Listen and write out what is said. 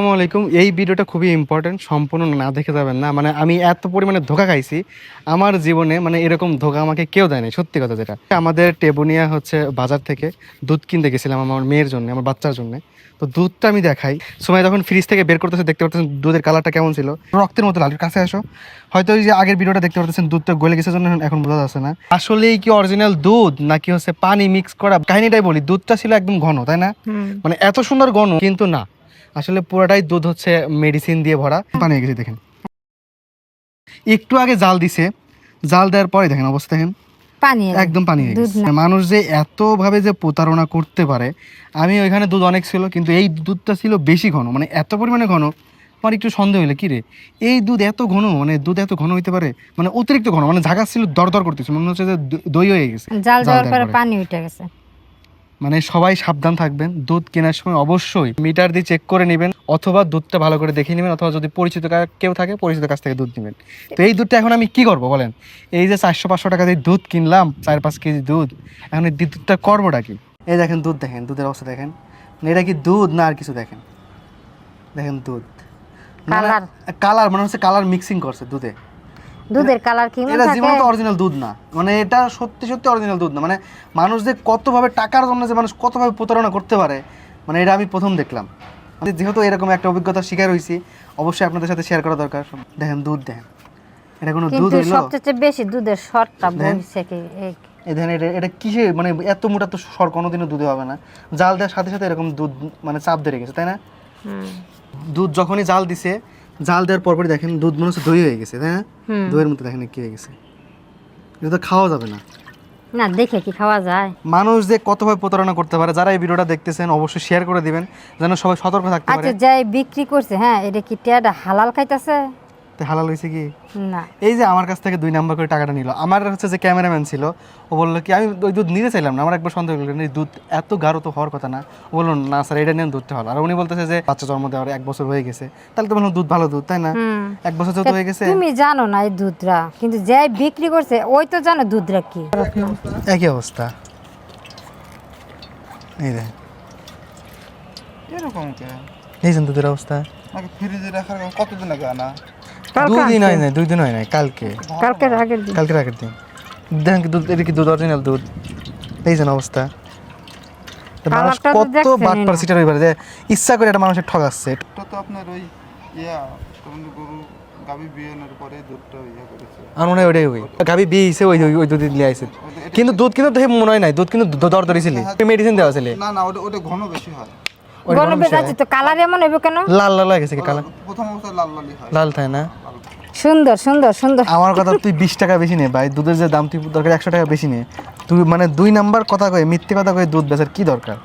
আসসালামু আলাইকুম। এই ভিডিওটা খুবই ইম্পর্টেন্ট সম্পূর্ণ না দেখে যাবেন না। মানে আমি এত পরিমাণে ধোকা খাইছি আমার জীবনে মানে এরকম ধোকা আমাকে কেউ দেয়নি সত্যি কথা যেটা। আমাদের টেবুনিয়া হচ্ছে বাজার থেকে দুধ কিনতে গেছিলাম আমার মেয়ের জন্য আমার বাচ্চার জন্য। তো দুধটা আমি দেখাই। সময় যখন ফ্রিজ থেকে বের করতেছে দেখতে পাচ্ছেন দুধের কালারটা কেমন ছিল? রক্তের মতো লাল কাছে আসো। হয়তো ওই যে আগের ভিডিওটা দেখতে পাচ্ছেন দুধটা গলে গেছে জন্য এখন বোঝা যাচ্ছে না। আসলেই কি অরিজিনাল দুধ নাকি হচ্ছে পানি মিক্স করা? কাহিনীটাই বলি দুধটা ছিল একদম ঘন তাই না? মানে এত সুন্দর ঘন কিন্তু না। আসলে পুরোটাই দুধ হচ্ছে মেডিসিন দিয়ে ভরা। পানি গেছে দেখেন। একটু আগে জাল দিছে। জাল দেওয়ার পরে দেখেন অবস্থা দেখেন। পানি একদম পানি মানুষ যে এত ভাবে যে প্রতারণা করতে পারে আমি ওইখানে দুধ অনেক ছিল কিন্তু এই দুধটা ছিল বেশি ঘন মানে এত পরিমাণে ঘন আমার একটু সন্দেহ হইল কি রে? এই দুধ এত ঘন মানে দুধ এত ঘন হইতে পারে মানে অতিরিক্ত ঘন মানে ঝাঁকা ছিল দরদর করতেছে মনে হচ্ছে যে দই হয়ে গেছে। জাল দেওয়ার পরে। পানি উঠে গেছে। মানে সবাই সাবধান থাকবেন। দুধ কেনার সময় অবশ্যই মিটার দিয়ে চেক করে নেবেন অথবা দুধটা ভালো করে দেখে নেবেন অথবা যদি পরিচিত কেউ থাকে পরিচিত কাছ থেকে দুধ নেবেন। তো এই দুধটা এখন আমি কি করব বলেন? এই যে চারশো পাঁচশো টাকা দিয়ে দুধ কিনলাম চার পাঁচ কেজি দুধ এখন এই দুধটা করবোটা কি? এই দেখেন দুধ দেখেন দুধের অবস্থা দেখেন। এটা কি দুধ না আর কিছু দেখেন? দেখেন দুধ। কালার। কালার মানে হচ্ছে কালার মিক্সিং করছে দুধে। দুধের কালার কি? এটা জীবনে তো অরিজিনাল দুধ না। মানে এটা সত্যি সত্যি অরিজিনাল দুধ না। মানে মানুষ যে কতভাবে টাকার জন্য যে মানুষ কতভাবে প্রতারণা করতে পারে মানে এটা আমি প্রথম দেখলাম। আমি যেহেতু এরকম একটা অভিজ্ঞতার শিকার হয়েছি অবশ্যই আপনাদের সাথে শেয়ার করা দরকার। দেখেন দুধ দেখেন। এটা কোনো দুধ হইল? সবচেয়ে বেশি দুধের শর্টটা বলছে কি এই এই দেখেন এটা এটা কিসে মানে এত মোটা তো সর কোনোদিনও দুধে হবে না। জাল দেওয়ার সাথে সাথে এরকম দুধ মানে চাপ ধরে গেছে তাই না? দুধ যখনই জাল দিছে জাল দেওয়ার পরপরই দেখেন দুধ মনে হচ্ছে দই হয়ে গেছে তাই না? দইয়ের মতো দেখেন কি হয়ে গেছে। এটা তো খাওয়া যাবে না। না দেখে কি খাওয়া যায়? মানুষ যে কতভাবে প্রতারণা করতে পারে যারা এই ভিডিওটা দেখতেছেন অবশ্যই শেয়ার করে দিবেন যেন সবাই সতর্ক থাকতে পারে। আচ্ছা যাই বিক্রি করছে হ্যাঁ এটা কি টিয়াটা হালাল খাইতেছে? তো হালাল হয়েছে কি? না। এই যে আমার কাছ থেকে দুই নাম্বার করে টাকাটা নিল। আমার হচ্ছে যে ক্যামেরাম্যান ছিল ও বলল কি আমি ওই দুধ নিতে চাইলাম না আমার একবার সন্দেহ করলেন এই দুধ এত গাঢ় তো হওয়ার কথা না। ও বলল না স্যার এটা নেন দুধটা হলো আর উনি বলতেছে যে বাচ্চা জন্ম দেওয়ার এক বছর হয়ে গেছে। তাহলে তো বললাম দুধ ভালো দুধ তাই না? এক বছর যেহেতু হয়ে গেছে। তুমি জানো না এই দুধরা কিন্তু যাই বিক্রি করছে ওই তো জানো দুধরা কি। একই অবস্থা। এই দেখ। এরকম কে দেখছেন দুধের অবস্থা। নাকি ফ্রিজে রাখার কতদিন আগে আনা? দুই দিন হয় নাই দুই দিন হয় নাই কালকে। কালকে আগের দিন। কালকে রাখের দিন। দেখেন কি দুধ এটা কি দুধ। অরিজিনাল দুধ দেখছেন অবস্থা মানুষ কত বাটপার সিটার হইবার যে ইচ্ছা করে এটা মানুষের তো আপনার ওই ইয়া গরু গাবি বিয়ানোর পরে দুধটা ইয়া করেছে। আর মনে হয় ওটাই ওই। গাবি বিয়েছে ওই ওই- ওই দুধ নিয়ে আইছে। কিন্তু দুধ কিন্তু মনে হয় নাই। দুধ কিন্তু দর দরিছিল মেডিসিন দেওয়া ছিল। না না ওটা ওটা ঘন বেশি হয়। তো কালার এমন কেন? লাল লাল হয়ে গেছে কি কালার? প্রথম অবস্থায় লাল লালি হয়। লাল থাকে না? সুন্দর সুন্দর সুন্দর। আমার কথা তুই বিশ টাকা বেশি নে ভাই দুধের যে দাম তুই দরকার একশো টাকা বেশি নে। তুই মানে দুই নাম্বার কথা কয়ে মিথ্যে কথা কয়ে দুধ বেচার কি দরকার?